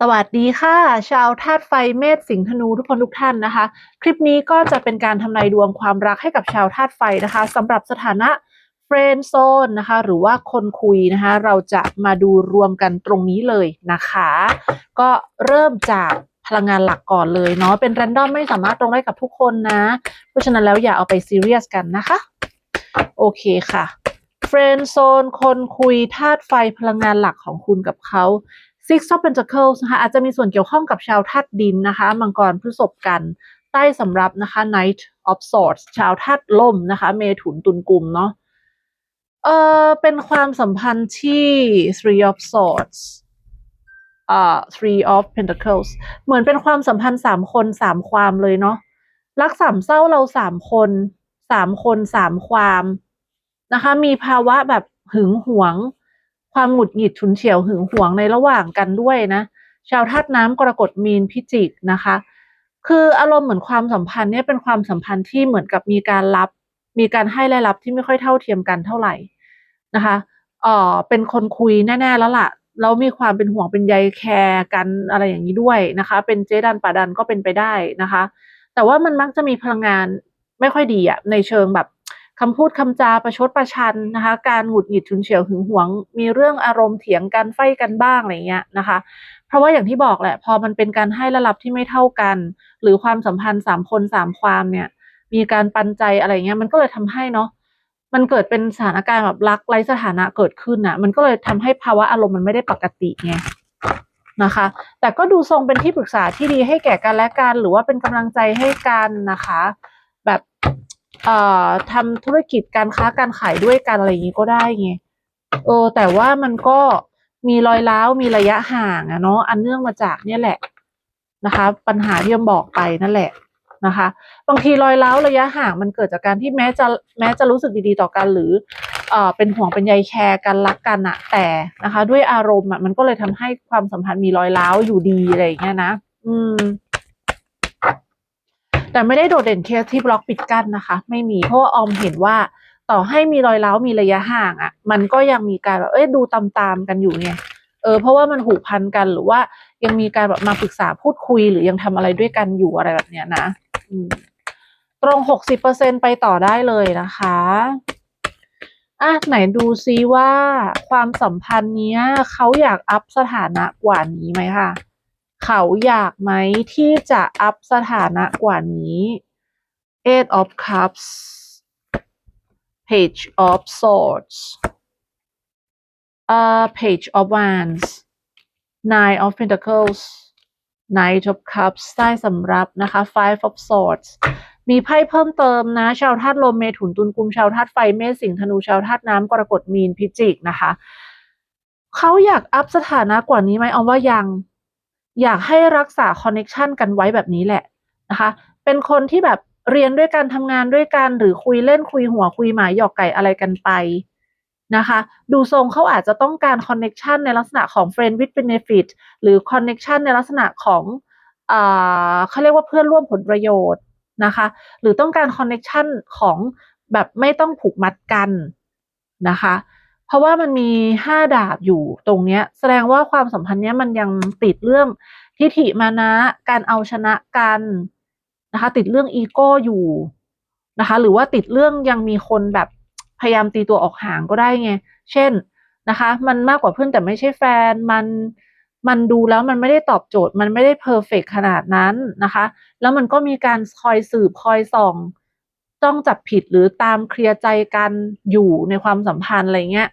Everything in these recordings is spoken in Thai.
สวัสดีค่ะ ชาวธาตุไฟเมษสิงห์ธนูทุกคนทุกท่านนะคะ คลิปนี้ก็จะเป็นการทำนายดวงความรักให้กับชาวธาตุไฟนะคะสำหรับสถานะเฟรนด์โซนนะคะ หรือว่าคนคุยนะคะ เราจะมาดูรวมกันตรงนี้เลยนะคะ ก็เริ่มจากพลังงานหลักก่อนเลยเนาะเป็นแรนดอมไม่สามารถตรงได้กับทุกคนนะ เพราะฉะนั้นแล้วอย่าเอาไปซีเรียสกันนะคะ โอเคค่ะเฟรนด์โซนคนคุยธาตุไฟพลังงานหลักของคุณกับเขา Six of Pentacles นะคะอาจจะมีส่วนเกี่ยวข้องกับชาวธาตุดินนะคะมังกรพฤษภกัน ใต้สำรับนะคะ Knight of Swords ชาวธาตุลมนะคะ เมถุนตุลกุมเนาะเออเป็นความสัมพันธ์ที่ Three of Swords อ่า Three of Pentacles เหมือนเป็นความสัมพันธ์สามคนสามความเลยเนาะรักสามเศร้าเราสามคนสามคนสามความนะคะ มีภาวะแบบหึงหวง ความหงุดหงิดฉุนเฉียวหึงหวงในระหว่างกันด้วยนะ ชาวธาตุน้ำกรกฎมีนพิจิกนะคะ คืออารมณ์เหมือนความสัมพันธ์เนี่ยเป็นความสัมพันธ์ที่เหมือนกับมีการรับ มีการให้และรับที่ไม่ค่อยเท่าเทียมกันเท่าไหร่นะคะเออเป็นคนคุยแน่ ๆ แล้วล่ะแล้วมีความเป็นห่วงเป็นใยแคร์กันอะไรอย่างนี้ด้วยนะคะ เป็นเจดันป่าดันก็เป็นไปได้นะคะ แต่ว่ามันมักจะมีพลังงานไม่ค่อยดีอะในเชิงแบบ คำพูดคำจาประชดประชันนะคะ การหงุดหงิดฉุนเฉียวหึงหวง มีเรื่องอารมณ์เถียงกันไฟกันบ้างอะไรเงี้ยนะคะ เพราะว่าอย่างที่บอกแหละ พอมันเป็นการให้และรับที่ไม่เท่ากัน หรือความสัมพันธ์สามคนสามความเนี่ย มีการปันใจอะไรเงี้ยมันก็เลยทำให้เนาะมันเกิดเป็นสถานการณ์แบบรักไร้สถานะเกิดขึ้นอะมันก็เลยทำให้ภาวะอารมณ์มันไม่ได้ปกติไงนะคะ แต่ก็ดูทรงเป็นที่ปรึกษาที่ดีให้แก่กันและกันหรือว่าเป็นกำลังใจให้กันนะคะ เอ่อทำธุรกิจการค้าการขายด้วยกันอะไรอย่างนี้ก็ได้ไงเออ แต่ว่ามันก็มีรอยร้าวมีระยะห่างอะเนาะอันเนื่องมาจากเนี่ยแหละนะคะ ปัญหาที่ยมบอกไปนั่นแหละนะคะ บางทีรอยร้าวระยะห่างมันเกิดจากการที่แม้จะแม้จะรู้สึกดีๆต่อกันหรือเอ่อเป็นห่วงเป็นใยแคร์กันรักกันอะแต่นะคะ ด้วยอารมณ์อะมันก็เลยทำให้ความสัมพันธ์มีรอยร้าวอยู่ดีอะไรอย่างเงี้ยนะอืม แต่ไม่ได้โดดเด่นเคสที่บล็อกปิดกั้นนะคะ ไม่มีเพราะว่าออมเห็นว่าต่อให้มีรอยร้าวมีระยะห่างอะ่ะ มันก็ยังมีการแบบเอ้ยดูตามๆกันอยู่ไงเออเพราะว่ามันผูกพันกันหรือว่ายังมีการแบบมาปรึกษาพูดคุยหรือยังทำอะไรด้วยกันอยู่อะไรแบบเนี้ยนะตรงหกสิบเปอร์เซ็นไปต่อได้เลยนะคะอะไหนดูซิว่าความสัมพันธ์เนี้ยเขาอยากอัพสถานะกว่านี้ไหมคะ เขาอยากไหมที่จะอัพสถานะกว่านี้ Eight of Cups Page of Swords เอ่อ Page of Wands Nine of Pentacles Knight of Cups ใต้สำรับนะคะ Five of Swords มีไพ่เพิ่มเติมนะ ชาวธาตุลมเมถุนตุลกุมชาวธาตุไฟเมษสิงห์ธนูชาวธาตุน้ำกรกฎมีนพิจิกนะคะ เขาอยากอัพสถานะกว่านี้ไหมเอาว่ายัง อยากให้รักษาคอนเน็ชันกันไว้แบบนี้แหละนะคะ เป็นคนที่แบบเรียนด้วยกันทำงานด้วยกันหรือคุยเล่นคุยหัวคุยหมายหยอกไก่อะไรกันไปนะคะ ดูทรงเขาอาจจะต้องการคอนเน็ชันในลักษณะของ friend with benefit หรือคอนเน็ชันในลักษณะของเขาเรียกว่าเพื่อนร่วมผลประโยชน์นะคะ หรือต้องการคอนเน็ชันของแบบไม่ต้องผูกมัดกันนะคะ เพราะว่ามันมีห้าดาบอยู่ตรงเนี้ย แสดงว่าความสัมพันธ์เนี้ยมันยังติดเรื่องทิฐิมานะ การเอาชนะกันนะคะ ติดเรื่องอีโก้อยู่นะคะ หรือว่าติดเรื่องยังมีคนแบบพยายามตีตัวออกห่างก็ได้ไง เช่นนะคะ มันมากกว่าเพื่อนแต่ไม่ใช่แฟน มันมันดูแล้วมันไม่ได้ตอบโจทย์ มันไม่ได้เพอร์เฟกขนาดนั้นนะคะ แล้วมันก็มีการคอยสืบคอยส่อง ต้องจับผิดหรือตามเคลียร์ใจกันอยู่ในความสัมพันธ์อะไรเงี้ย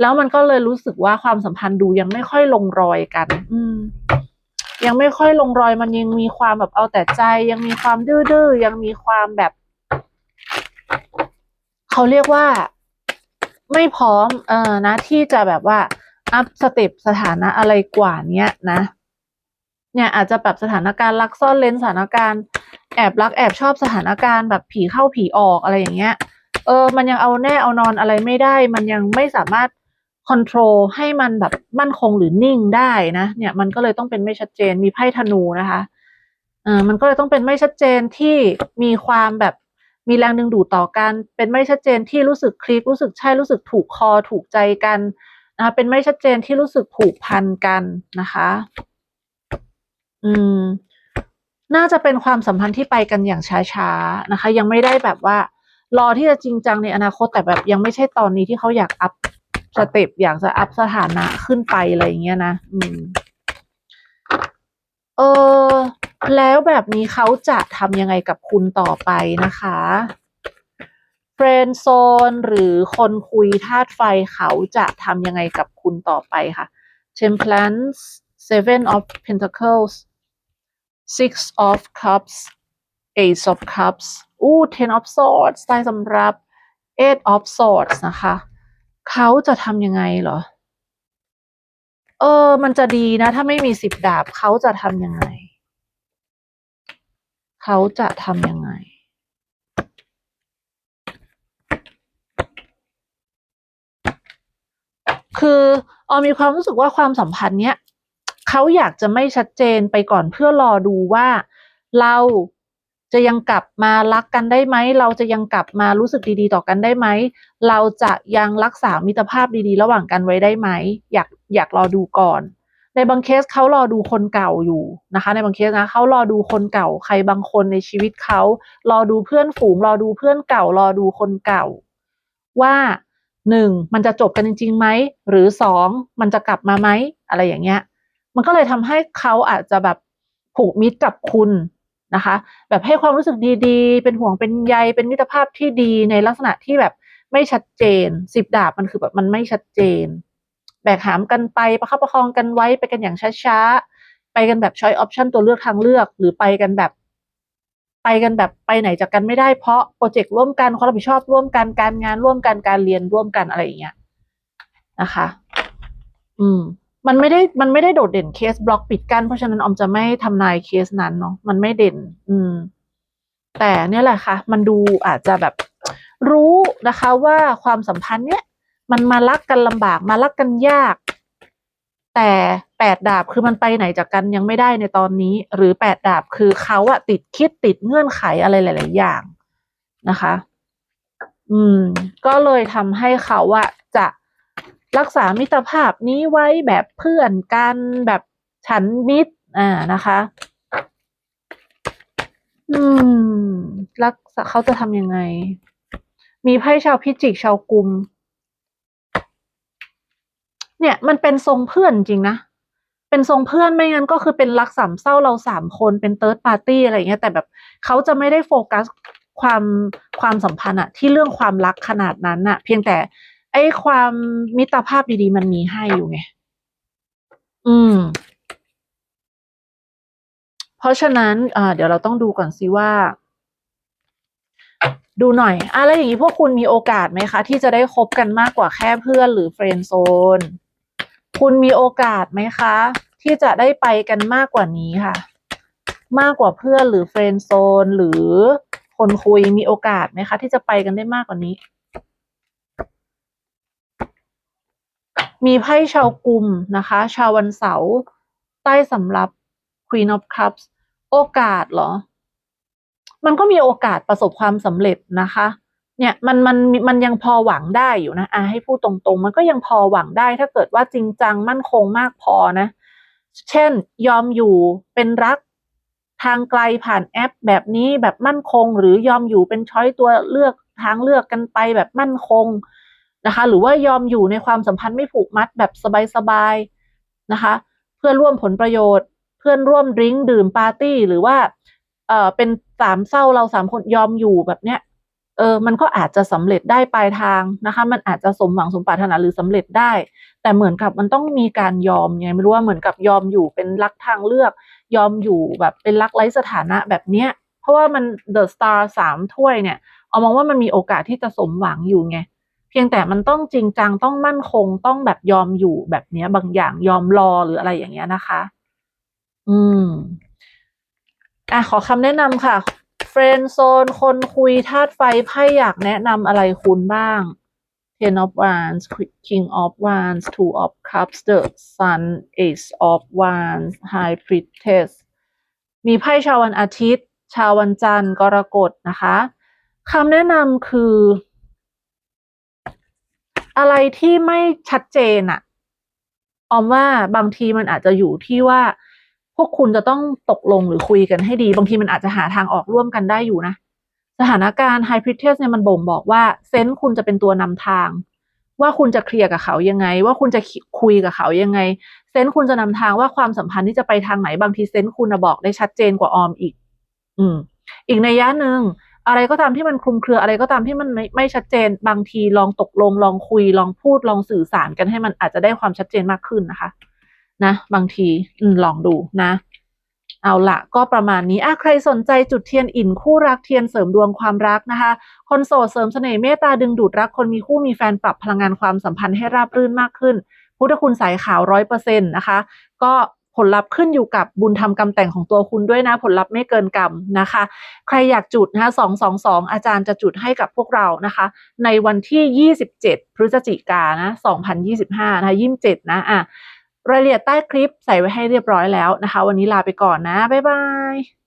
แล้วมันก็เลยรู้สึกว่าความสัมพันธ์ดูยังไม่ค่อยลงรอยกัน อืมยังไม่ค่อยลงรอยมันยังมีความแบบเอาแต่ใจ ยังมีความดื้อๆยังมีความแบบ เขาเรียกว่า ไม่พร้อม เออนะ ที่จะแบบว่าอัพสเต็ปสถานะอะไรกว่าเนี้ยนะ เนี่ยอาจจะปรับสถานการณ์รักซ่อนเลนสถานการณ์ แอบรักแอบชอบสถานการณ์แบบผีเข้าผีออกอะไรอย่างเงี้ย เออ มันยังเอาแน่เอานอนอะไรไม่ได้ มันยังไม่สามารถคอนโทรลให้มันแบบมั่นคงหรือนิ่งได้นะ เนี่ยมันก็เลยต้องเป็นไม่ชัดเจน มีไพ่ธนูนะคะเออมันก็เลยต้องเป็นไม่ชัดเจนที่มีความแบบมีแรงดึงดูดต่อกัน เป็นไม่ชัดเจนที่รู้สึกคลิกรู้สึกใช่รู้สึกถูกคอถูกใจกันนะคะเป็นไม่ชัดเจนที่รู้สึกผูกพันกันนะคะ อืม น่าจะเป็นความสัมพันธ์ที่ไปกันอย่างช้าๆนะคะ ยังไม่ได้แบบว่า รอที่จะจริงจังในอนาคตแต่แบบยังไม่ใช่ตอนนี้ที่เขาอยากอัพสเต็ปอยากจะอัพสถานะขึ้นไปอะไรอย่างเงี้ยนะ อืม เออแล้วแบบนี้เขาจะทำยังไงกับคุณต่อไปนะคะเฟรนโซนหรือคนคุยธาตุไฟเขาจะทำยังไงกับคุณต่อไปค่ะ Temperance Seven of Pentacles Six of Cups Ace of Cups อู้ Ten of Swords ได้สำหรับ Eight of Swords นะคะ เขาจะทำยังไงเหรอ เออ มันจะดีนะ ถ้าไม่มีสิบดาบเขาจะทำยังไง เขาจะทำยังไงคือออมีความรู้สึกว่าความสัมพันธ์เนี้ย เขาอยากจะไม่ชัดเจนไปก่อนเพื่อรอดูว่า เราจะยังกลับมารักกันได้ไหม เราจะยังกลับมารู้สึกดีๆ ต่อกันได้ไหม เราจะยังรักษามิตรภาพดีๆ ระหว่างกันไว้ได้ไหม อยากอยากรอดูก่อน ในบางเคสเขารอดูคนเก่าอยู่นะคะ ในบางเคสนะเขารอดูคนเก่าใครบางคนในชีวิตเขารอดูเพื่อนฝูงรอดูเพื่อนเก่ารอดูคนเก่า ว่าหนึ่งมันจะจบกันจริงๆไหมหรือสองมันจะกลับมาไหมอะไรอย่างเงี้ย มันก็เลยทำให้เขาอาจจะแบบผูกมิตรกับคุณนะคะ แบบให้ความรู้สึกดีๆ เป็นห่วงเป็นใยเป็นมิตรภาพที่ดีในลักษณะที่แบบไม่ชัดเจนสิบดาบมันคือแบบมันไม่ชัดเจน แบกหามกันไปประคับประคองกันไว้ไปกันอย่างช้าๆ ไปกันแบบช้อยออปชันตัวเลือกทางเลือก หรือไปกันแบบ ไปกันแบบไปไหนจากกันไม่ได้เพราะโปรเจกต์ร่วมกันความรับผิดชอบร่วมกันการงานร่วมกันการเรียนร่วมกันอะไรอย่างเงี้ยนะคะ อืม มันไม่ได้มันไม่ได้โดดเด่นเคสบล็อกปิดกั้นเพราะฉะนั้นออมจะไม่ทำนายเคสนั้นเนาะมันไม่เด่น อืม แต่เนี่ยแหละค่ะ มันดูอาจจะแบบรู้นะคะว่าความสัมพันธ์เนี้ยมันมารักกันลำบากมารักกันยาก แต่แปดดาบคือมันไปไหนจากกันยังไม่ได้ในตอนนี้ หรือแปดดาบคือเขาอะติดคิดติดเงื่อนไขอะไรหลาย ๆ อย่างนะคะ อืม ก็เลยทำให้เขาอะจะ รักษามิตรภาพนี้ไว้แบบเพื่อนกันแบบฉันมิตร อ่านะคะ อืม รักษาเขาจะทำยังไง มีไพ่ชาวพิจิกชาวกุม เนี่ย มันเป็นทรงเพื่อนจริงนะเป็นทรงเพื่อนไม่งั้นก็คือเป็นรักสามเศร้าเราสามคนเป็นเติร์ดปาร์ตี้อะไรอย่างเงี้ยแต่แบบเขาจะไม่ได้โฟกัสความความสัมพันธ์อะที่เรื่องความรักขนาดนั้นอะเพียงแต่ อ้ความมิตรภาพดีๆ มันมีให้อยู่ไง อืม เพราะฉะนั้นอ่าเดี๋ยวเราต้องดูก่อนสิว่า ดูหน่อยอะแล้วอย่างนี้พวกคุณมีโอกาสไหมคะ ที่จะได้คบกันมากกว่าแค่เพื่อนหรือเฟรนด์โซน คุณมีโอกาสไหมคะ ที่จะได้ไปกันมากกว่านี้ค่ะ มากกว่าเพื่อนหรือเฟรนด์โซน หรือคนคุยมีโอกาสไหมคะ ที่จะไปกันได้มากกว่านี้ มีไพ่ชาวกลุ่มนะคะ ชาววันเสาร์ใต้สำรับ Queen of Cups โอกาสเหรอ มันก็มีโอกาสประสบความสำเร็จนะคะ เนี่ยมันมันมันยังพอหวังได้อยู่นะอะให้พูดตรงๆ มันก็ยังพอหวังได้ ถ้าเกิดว่าจริงจังมั่นคงมากพอนะ เช่น ยอมอยู่เป็นรักทางไกลผ่านแอปแบบนี้แบบมั่นคง หรือยอมอยู่เป็นช้อยตัวเลือกทางเลือกกันไปแบบมั่นคง นะคะ หรือว่ายอมอยู่ในความสัมพันธ์ไม่ผูกมัดแบบสบายๆนะคะ เพื่อร่วมผลประโยชน์ เพื่อนร่วมดริงดื่มปาร์ตี้หรือว่าเออเป็นสามเศร้าเราสามคนยอมอยู่แบบเนี้ยเออมันก็อาจจะสำเร็จได้ปลายทางนะคะ มันอาจจะสมหวังสมปรารถนาหรือสำเร็จได้ แต่เหมือนกับมันต้องมีการยอมไงไม่รู้ว่าเหมือนกับยอมอยู่เป็นรักทางเลือก ยอมอยู่แบบเป็นรักไร้สถานะแบบเนี้ย เพราะว่ามันเดอะสตาร์สามถ้วยเนี่ยเอามองว่ามันมีโอกาสที่จะสมหวังอยู่ไง พียงแต่มันต้องจริงจังต้องมั่นคงต้องแบบยอมอยู่แบบเนี้ย บางอย่างยอมรอหรืออะไรอย่างเงี้ยนะคะ อืมอะขอคำแนะนำค่ะเฟรนโซนคนคุยธาตุไฟไพ่อยากแนะนำอะไรคุณบ้าง Ten of Wands King of Wands Two of Cups The Sun Ace of Wands High Priestess มีไพ่ชาววันอาทิตย์ ชาววันจันทร์กรกฎนะคะคำแนะนำคือ อะไรที่ไม่ชัดเจนอะออมว่าบางทีมันอาจจะอยู่ที่ว่า พวกคุณจะต้องตกลงหรือคุยกันให้ดี บางทีมันอาจจะหาทางออกร่วมกันได้อยู่นะ สถานการณ์ไฮพริเทสเนี่ยมันบ่งบอกว่าเซนส์คุณจะเป็นตัวนำทาง ว่าคุณจะเคลียร์กับเขายังไง ว่าคุณจะคุยกับเขายังไง เซนส์คุณจะนำทางว่าความสัมพันธ์ที่จะไปทางไหนบางทีเซนส์คุณน่ะบอกได้ชัดเจนกว่าออมอีก อืม อีกในยะหนึ่ง อะไรก็ตามที่มันคลุมเครืออะไรก็ตามที่มันไม่ไม่ชัดเจน บางทีลองตกลงลองคุย ลองพูดลองสื่อสารกันให้มันอาจจะได้ความชัดเจนมากขึ้นนะคะ นะ บางทีอลองดูนะ เอาละก็ประมาณนี้อะใครสนใจจุดเทียนอิ่นคู่รักเทียนเสริมดวงความรักนะคะ คนโสดเสริมเสน่ห์เมตตาดึงดูดรักคนมีคู่มีแฟนปรับพลังงานความสัมพันธ์ให้ราบรื่นมากขึ้น พุทธคุณสายขาวร้อยเปอร์เซ็นต์นะคะ ก็ ผลลัพธ์ขึ้นอยู่กับบุญธรรมกรรมแต่งของตัวคุณด้วยนะ ผลลัพธ์ไม่เกินกรรมนะคะ ใครอยากจุดนะคะสองสองสองอาจารย์จะจุดให้กับพวกเรานะคะ ในวันที่ยี่สิบเจ็ดพฤศจิกานะสองพันยี่สิบห้านะคะยี่สิบเจ็ดนะอะรายละเอียดใต้คลิปใส่ไว้ให้เรียบร้อยแล้วนะคะ วันนี้ลาไปก่อนนะ บ๊ายบาย